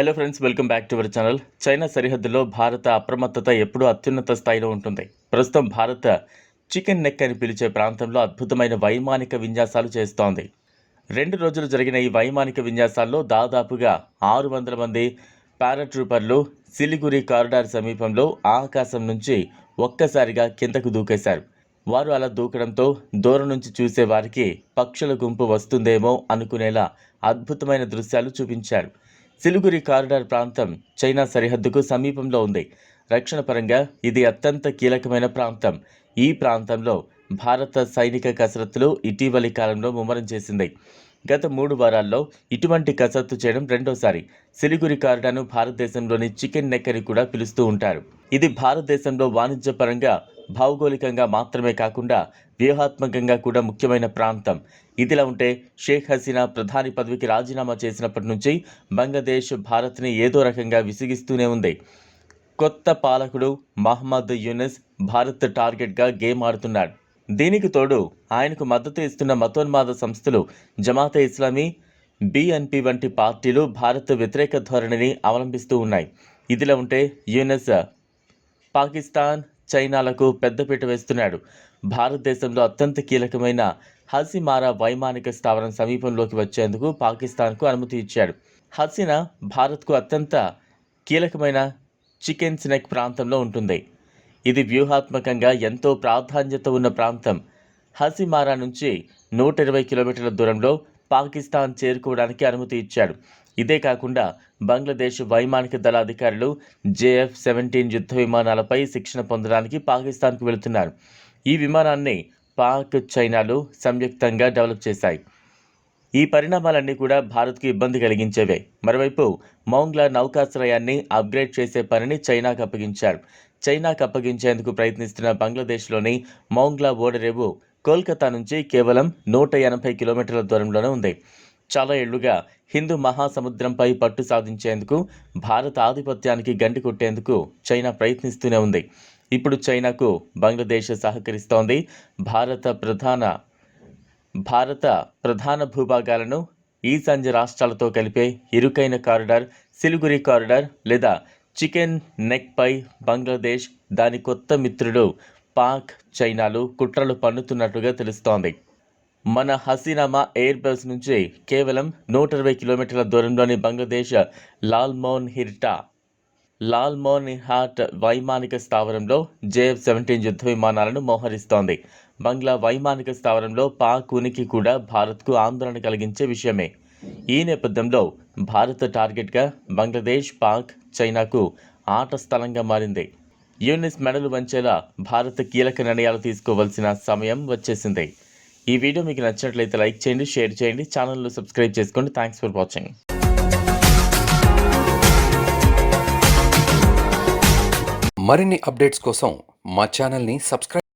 Hello friends welcome back to our channel China సరిహద్దులో భారత అప్రమత్తత ఎప్పుడూ అత్యున్నత స్థాయిలో ఉంటుంది. ప్రస్తుతం భారత్ చికెన్ నెక్ అని పిలిచే ప్రాంతంలో అద్భుతమైన వైమానిక విన్యాసాలు చేస్తోంది. రెండు రోజులు జరిగిన ఈ వైమానిక విన్యాసాల్లో దాదాపుగా ఆరు వందల మంది పారాట్రూపర్లు సిలిగురి కారిడార్ సమీపంలో ఆకాశం నుంచి ఒక్కసారిగా కిందకు దూకేశారు. వారు అలా దూకడంతో దూరం నుంచి చూసే వారికి పక్షుల గుంపు వస్తుందేమో అనుకునేలా అద్భుతమైన దృశ్యాలు చూపించారు. సిలుగురి కారిడార్ ప్రాంతం చైనా సరిహద్దుకు సమీపంలో ఉంది. రక్షణ పరంగా ఇది అత్యంత కీలకమైన ప్రాంతం. ఈ ప్రాంతంలో భారత సైనిక కసరత్తులు ఇటీవలి కాలంలో ముమ్మరం చేసింది. గత మూడు వారాల్లో ఇటువంటి కసరత్తు చేయడం రెండోసారి. సిలిగురి కారిడార్ను భారతదేశంలోని చికెన్ నెక్ అని కూడా పిలుస్తూ ఉంటారు. ఇది భారతదేశంలో వాణిజ్యపరంగా భౌగోళికంగా మాత్రమే కాకుండా వ్యూహాత్మకంగా కూడా ముఖ్యమైన ప్రాంతం. ఇదిలా ఉంటే షేక్ హసీనా ప్రధాని పదవికి రాజీనామా చేసినప్పటి నుంచి బంగ్లాదేశ్ భారత్ని ఏదో రకంగా విసిగిస్తూనే ఉంది. కొత్త పాలకుడు మహమ్మద్ యూనిస్ భారత్ టార్గెట్గా గేమ్ ఆడుతున్నాడు. దీనికి తోడు ఆయనకు మద్దతు ఇస్తున్న మతోన్మాద సంస్థలు జమాతే ఇస్లామీ బిఎన్పి వంటి పార్టీలు భారత్ వ్యతిరేక ధోరణిని అవలంబిస్తూ ఉన్నాయి. ఇదిలా ఉంటే యునెస్ పాకిస్తాన్ చైనాలకు పెద్దపీట వేస్తున్నాడు. భారతదేశంలో అత్యంత కీలకమైన హసిమారా వైమానిక స్థావరం సమీపంలోకి వచ్చేందుకు పాకిస్తాన్కు అనుమతి ఇచ్చాడు. హసీనా భారత్కు అత్యంత కీలకమైన చికెన్ స్నెక్ ప్రాంతంలో ఉంటుంది. ఇది వ్యూహాత్మకంగా ఎంతో ప్రాధాన్యత ఉన్న ప్రాంతం. హసిమారా నుంచి నూట ఇరవై కిలోమీటర్ల దూరంలో పాకిస్తాన్ చేరుకోవడానికి అనుమతి ఇచ్చాడు. ఇదే కాకుండా బంగ్లాదేశ్ వైమానిక దళ అధికారులు జేఎఫ్ సెవెంటీన్ యుద్ధ విమానాలపై శిక్షణ పొందడానికి పాకిస్తాన్కు వెళుతున్నారు. ఈ విమానాన్ని పాక్ చైనాలు సంయుక్తంగా డెవలప్ చేశాయి. ఈ పరిణామాలన్నీ కూడా భారత్కు ఇబ్బంది కలిగించేవే. మరోవైపు మౌంగ్లా నౌకాశ్రయాన్ని అప్గ్రేడ్ చేసే పనిని చైనాకు అప్పగించారు. చైనాకు అప్పగించేందుకు ప్రయత్నిస్తున్న బంగ్లాదేశ్లోని మౌంగ్లా ఓడరేవు కోల్కతా నుంచి కేవలం నూట ఎనభై కిలోమీటర్ల దూరంలోనే ఉంది. చాలా ఏళ్ళుగా హిందూ మహాసముద్రంపై పట్టు సాధించేందుకు భారత ఆధిపత్యానికి గండి కొట్టేందుకు చైనా ప్రయత్నిస్తూనే ఉంది. ఇప్పుడు చైనాకు బంగ్లాదేశ్ సహకరిస్తోంది. భారత ప్రధాన భారత ప్రధాన భూభాగాలను ఈశాన్య రాష్ట్రాలతో కలిపే ఇరుకైన కారిడార్ సిలిగురి కారిడార్ లేదా చికెన్ నెక్పై బంగ్లాదేశ్ దాని కొత్త మిత్రుడు పాక్ చైనాలు కుట్రలు పన్నుతున్నట్టుగా తెలుస్తోంది. మన హసీనామా ఎయిర్ బేస్ నుంచి కేవలం నూట ఇరవై కిలోమీటర్ల దూరంలోని బంగ్లాదేశ్ లాల్మోన్ హిర్టా లాల్మోన్ హాట్ వైమానిక స్థావరంలో జేఎఫ్ సెవెంటీన్ యుద్ధ విమానాలను మోహరిస్తోంది. బంగ్లా వైమానిక స్థావరంలో పాక్ ఉనికి కూడా భారత్కు ఆందోళన కలిగించే విషయమే. ఈ నేపథ్యంలో భారత్ టార్గెట్గా బంగ్లాదేశ్ పాక్ చైనాకు ఆట స్థలంగా మారింది. యూనిస్ మెడలు వంచేలా భారత్ కీలక నిర్ణయాలు తీసుకోవాల్సిన సమయం వచ్చేసింది. ఈ వీడియో మీకు నచ్చినట్లయితే లైక్ చేయండి షేర్ చేయండి ఛానల్ను సబ్స్క్రైబ్ చేసుకోండి. థ్యాంక్స్ ఫర్ వాచింగ్ మరిన్ని అప్డేట్స్ కోసం మా ఛానల్ని సబ్స్క్రైబ్